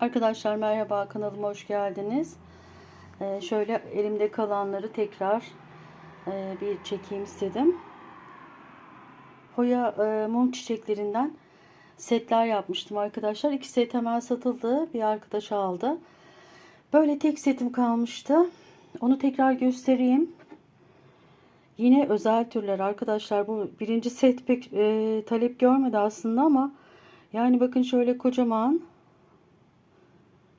Arkadaşlar merhaba kanalıma hoş geldiniz. Ee, şöyle elimde kalanları tekrar e, bir çekeyim istedim. Hoya e, mum çiçeklerinden setler yapmıştım arkadaşlar. İki set hemen satıldı. Bir arkadaş aldı. Böyle tek setim kalmıştı. Onu tekrar göstereyim. Yine özel türler arkadaşlar. Bu birinci set pek e, talep görmedi aslında ama yani bakın şöyle kocaman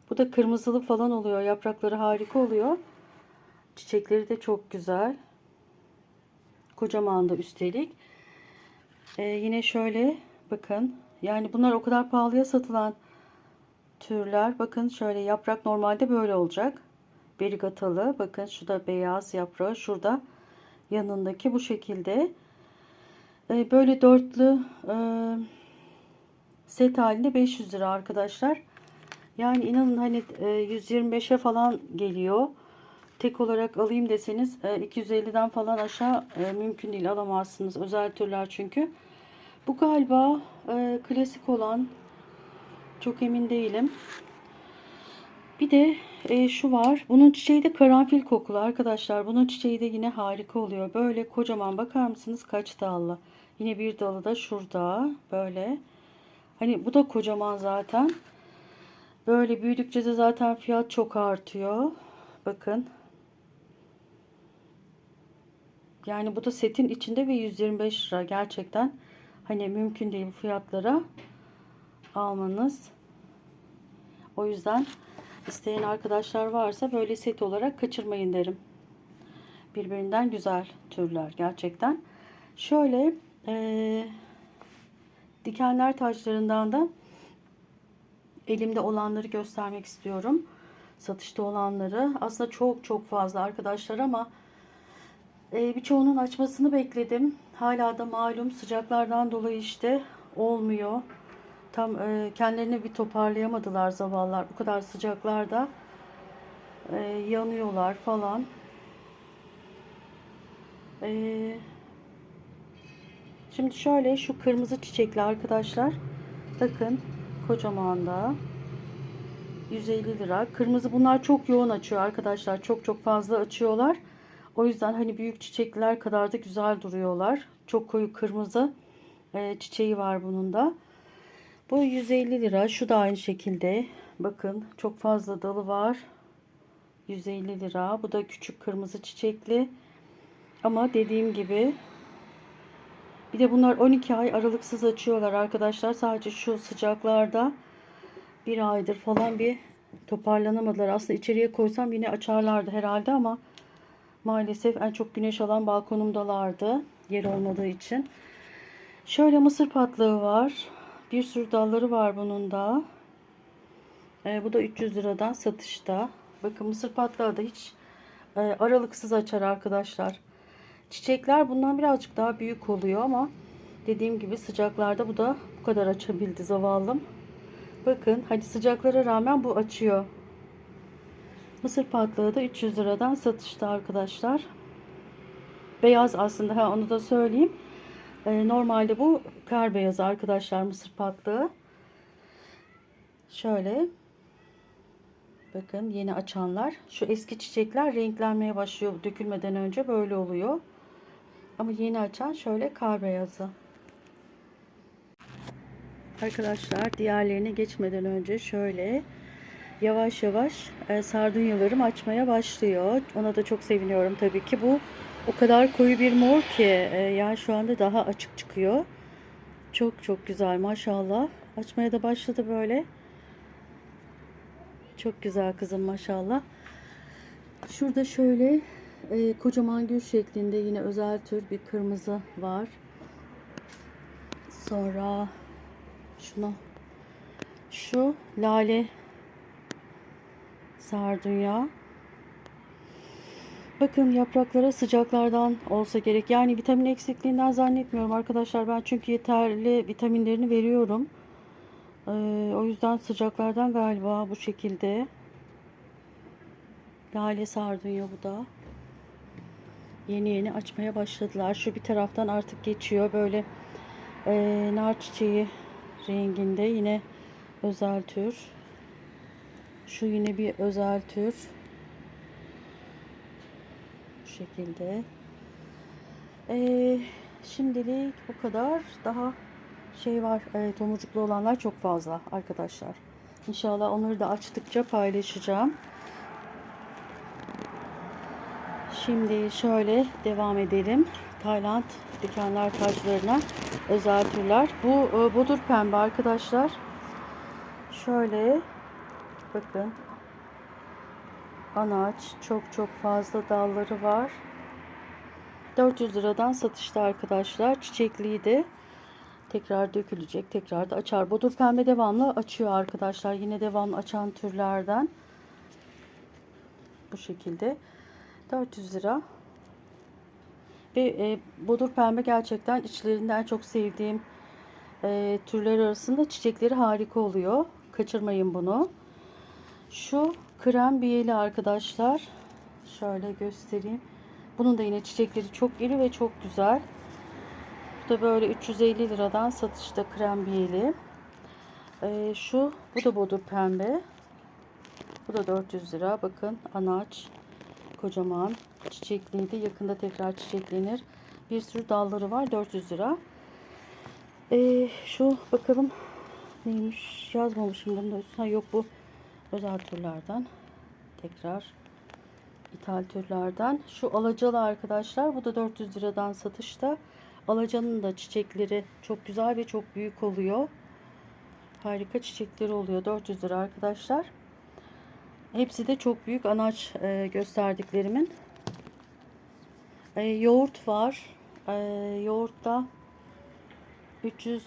bu da kırmızılı falan oluyor. Yaprakları harika oluyor. Çiçekleri de çok güzel. Kocaman da üstelik. Ee, yine şöyle bakın. Yani bunlar o kadar pahalıya satılan türler. Bakın şöyle yaprak normalde böyle olacak. Berigatalı. Bakın şu da beyaz yaprağı. Şurada yanındaki bu şekilde. Ee, böyle dörtlü e, set halinde 500 lira arkadaşlar. Yani inanın hani 125'e falan geliyor. Tek olarak alayım deseniz 250'den falan aşağı e, mümkün değil alamazsınız. Özel türler çünkü. Bu galiba e, klasik olan çok emin değilim. Bir de e, şu var. Bunun çiçeği de karanfil kokulu arkadaşlar. Bunun çiçeği de yine harika oluyor. Böyle kocaman bakar mısınız kaç dallı. Yine bir dalı da şurada böyle. Hani bu da kocaman zaten. Böyle büyüdükçe de zaten fiyat çok artıyor. Bakın. Yani bu da setin içinde ve 125 lira gerçekten. Hani mümkün değil fiyatlara almanız. O yüzden isteyen arkadaşlar varsa böyle set olarak kaçırmayın derim. Birbirinden güzel türler gerçekten. Şöyle ee, dikenler taşlarından da elimde olanları göstermek istiyorum. Satışta olanları. Aslında çok çok fazla arkadaşlar ama e, birçoğunun açmasını bekledim. Hala da malum sıcaklardan dolayı işte olmuyor. Tam e, kendilerini bir toparlayamadılar zavallar. Bu kadar sıcaklarda e, yanıyorlar falan. E, şimdi şöyle şu kırmızı çiçekli arkadaşlar. Bakın kocaman da 150 lira. Kırmızı bunlar çok yoğun açıyor arkadaşlar. Çok çok fazla açıyorlar. O yüzden hani büyük çiçekler kadar da güzel duruyorlar. Çok koyu kırmızı e, çiçeği var bunun da. Bu 150 lira. Şu da aynı şekilde. Bakın çok fazla dalı var. 150 lira. Bu da küçük kırmızı çiçekli. Ama dediğim gibi bir de bunlar 12 ay aralıksız açıyorlar arkadaşlar. Sadece şu sıcaklarda bir aydır falan bir toparlanamadılar. Aslında içeriye koysam yine açarlardı herhalde ama maalesef en çok güneş alan balkonumdalardı. Yer olmadığı için. Şöyle mısır patlığı var. Bir sürü dalları var bunun da. E, bu da 300 liradan satışta. Bakın mısır patlağı da hiç e, aralıksız açar arkadaşlar. Çiçekler bundan birazcık daha büyük oluyor ama dediğim gibi sıcaklarda bu da bu kadar açabildi zavallım. Bakın hadi sıcaklara rağmen bu açıyor. Mısır patlağı da 300 liradan satışta arkadaşlar. Beyaz aslında ha onu da söyleyeyim. Ee, normalde bu kar beyazı arkadaşlar mısır patlağı. Şöyle bakın yeni açanlar. Şu eski çiçekler renklenmeye başlıyor dökülmeden önce böyle oluyor. Ama yeni açan şöyle kar beyazı. Arkadaşlar diğerlerine geçmeden önce şöyle yavaş yavaş e, sardunyalarım açmaya başlıyor. Ona da çok seviniyorum tabii ki. Bu o kadar koyu bir mor ki e, yani şu anda daha açık çıkıyor. Çok çok güzel maşallah. Açmaya da başladı böyle. Çok güzel kızım maşallah. Şurada şöyle e, kocaman gül şeklinde yine özel tür bir kırmızı var. Sonra şunu şu lale sardunya. Bakın yapraklara sıcaklardan olsa gerek. Yani vitamin eksikliğinden zannetmiyorum arkadaşlar. Ben çünkü yeterli vitaminlerini veriyorum. Ee, o yüzden sıcaklardan galiba bu şekilde. Lale sardunya bu da. Yeni yeni açmaya başladılar. Şu bir taraftan artık geçiyor. Böyle e, nar çiçeği renginde yine özel tür. Şu yine bir özel tür. Bu şekilde. Ee, şimdilik bu kadar. Daha şey var. E, tomurcuklu olanlar çok fazla arkadaşlar. İnşallah onları da açtıkça paylaşacağım. Şimdi şöyle devam edelim. Tayland dükkanlar taşlarına özel türler. Bu e, budur pembe arkadaşlar. Şöyle bakın. Anaç çok çok fazla dalları var. 400 liradan satışta arkadaşlar. Çiçekliydi. Tekrar dökülecek. Tekrar da açar. Bodur pembe devamlı açıyor arkadaşlar. Yine devamlı açan türlerden. Bu şekilde. 400 lira. Ve e, bodur pembe gerçekten içlerinden çok sevdiğim e, türler arasında çiçekleri harika oluyor. Kaçırmayın bunu. Şu krem biyeli arkadaşlar. Şöyle göstereyim. Bunun da yine çiçekleri çok iri ve çok güzel. Bu da böyle 350 liradan satışta krem biyeli. E, şu bu da bodur pembe. Bu da 400 lira. Bakın anaç kocaman çiçekliydi. Yakında tekrar çiçeklenir. Bir sürü dalları var. 400 lira. Ee, şu bakalım neymiş yazmamışım bunu da üstüne. Yok bu özel türlerden. Tekrar ithal türlerden. Şu alacalı arkadaşlar. Bu da 400 liradan satışta. Alacanın da çiçekleri çok güzel ve çok büyük oluyor. Harika çiçekleri oluyor. 400 lira arkadaşlar. Hepsi de çok büyük anaç e, gösterdiklerimin. E, yoğurt var. E, yoğurt da 300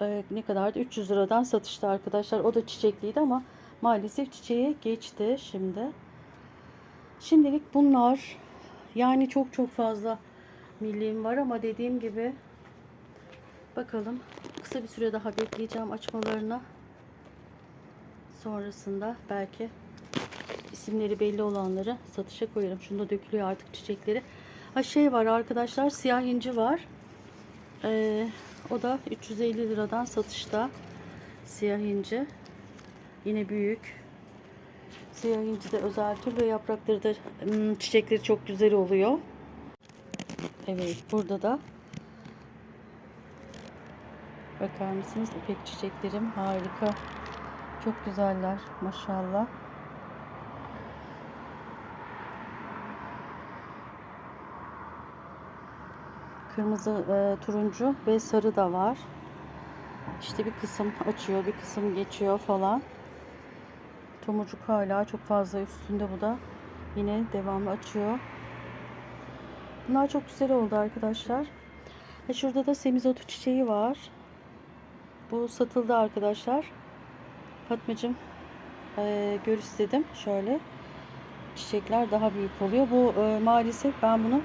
e, ne kadardı? 300 liradan satışta arkadaşlar. O da çiçekliydi ama maalesef çiçeğe geçti şimdi. Şimdilik bunlar. Yani çok çok fazla milliğim var ama dediğim gibi bakalım. Kısa bir süre daha bekleyeceğim açmalarına. Sonrasında belki isimleri belli olanları satışa koyarım. Şunda dökülüyor artık çiçekleri. Ha şey var arkadaşlar siyah inci var. Ee, o da 350 liradan satışta. Siyah inci. Yine büyük. Siyah inci de özel tür ve yaprakları da hmm, çiçekleri çok güzel oluyor. Evet burada da bakar mısınız ipek çiçeklerim harika. Çok güzeller maşallah. Kırmızı, e, turuncu ve sarı da var. İşte bir kısım açıyor, bir kısım geçiyor falan. Tomurcuk hala çok fazla üstünde bu da. Yine devamlı açıyor. Bunlar çok güzel oldu arkadaşlar. E şurada da semizotu çiçeği var. Bu satıldı arkadaşlar. Fatmacığım e, gör istedim. Şöyle çiçekler daha büyük oluyor. Bu e, maalesef ben bunu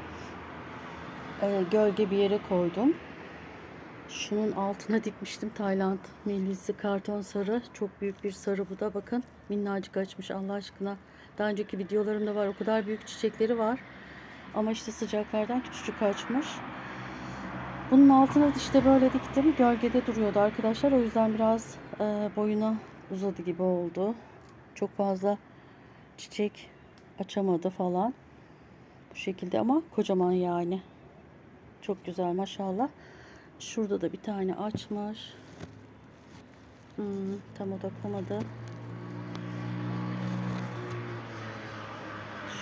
e, gölge bir yere koydum. Şunun altına dikmiştim Tayland millisi karton sarı. Çok büyük bir sarı bu da bakın. Minnacık açmış Allah aşkına. Daha önceki videolarımda var. O kadar büyük çiçekleri var. Ama işte sıcaklardan küçücük açmış. Bunun altına işte böyle diktim. Gölgede duruyordu arkadaşlar. O yüzden biraz e, boyuna uzadı gibi oldu. Çok fazla çiçek açamadı falan. Bu şekilde ama kocaman yani. Çok güzel maşallah. Şurada da bir tane açmış. Hmm, tam odaklamadı.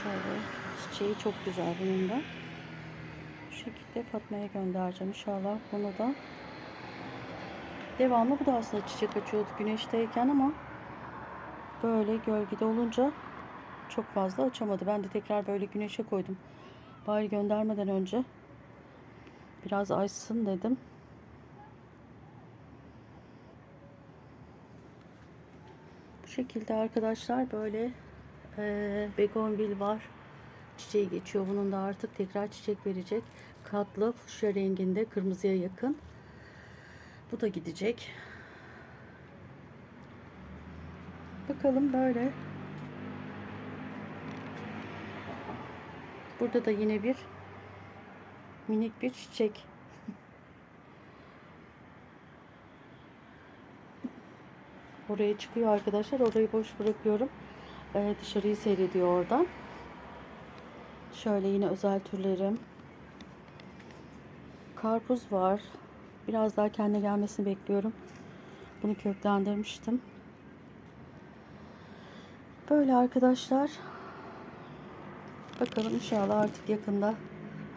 Şöyle çiçeği çok güzel bunun da. Bu şekilde Fatma'ya göndereceğim inşallah bunu da. Devamlı bu da aslında çiçek açıyordu güneşteyken ama böyle gölgede olunca çok fazla açamadı. Ben de tekrar böyle güneşe koydum. Bari göndermeden önce biraz açsın dedim. Bu şekilde arkadaşlar böyle e, begonvil var. Çiçeği geçiyor. Bunun da artık tekrar çiçek verecek. Katlı fuşya renginde kırmızıya yakın. Bu da gidecek. Bakalım böyle. Burada da yine bir minik bir çiçek. oraya çıkıyor arkadaşlar. Orayı boş bırakıyorum. Ee, dışarıyı seyrediyor oradan. Şöyle yine özel türlerim. Karpuz var. Biraz daha kendine gelmesini bekliyorum. Bunu köklendirmiştim. Böyle arkadaşlar. Bakalım inşallah artık yakında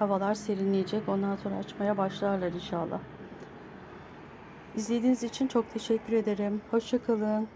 havalar serinleyecek. Ondan sonra açmaya başlarlar inşallah. İzlediğiniz için çok teşekkür ederim. Hoşçakalın.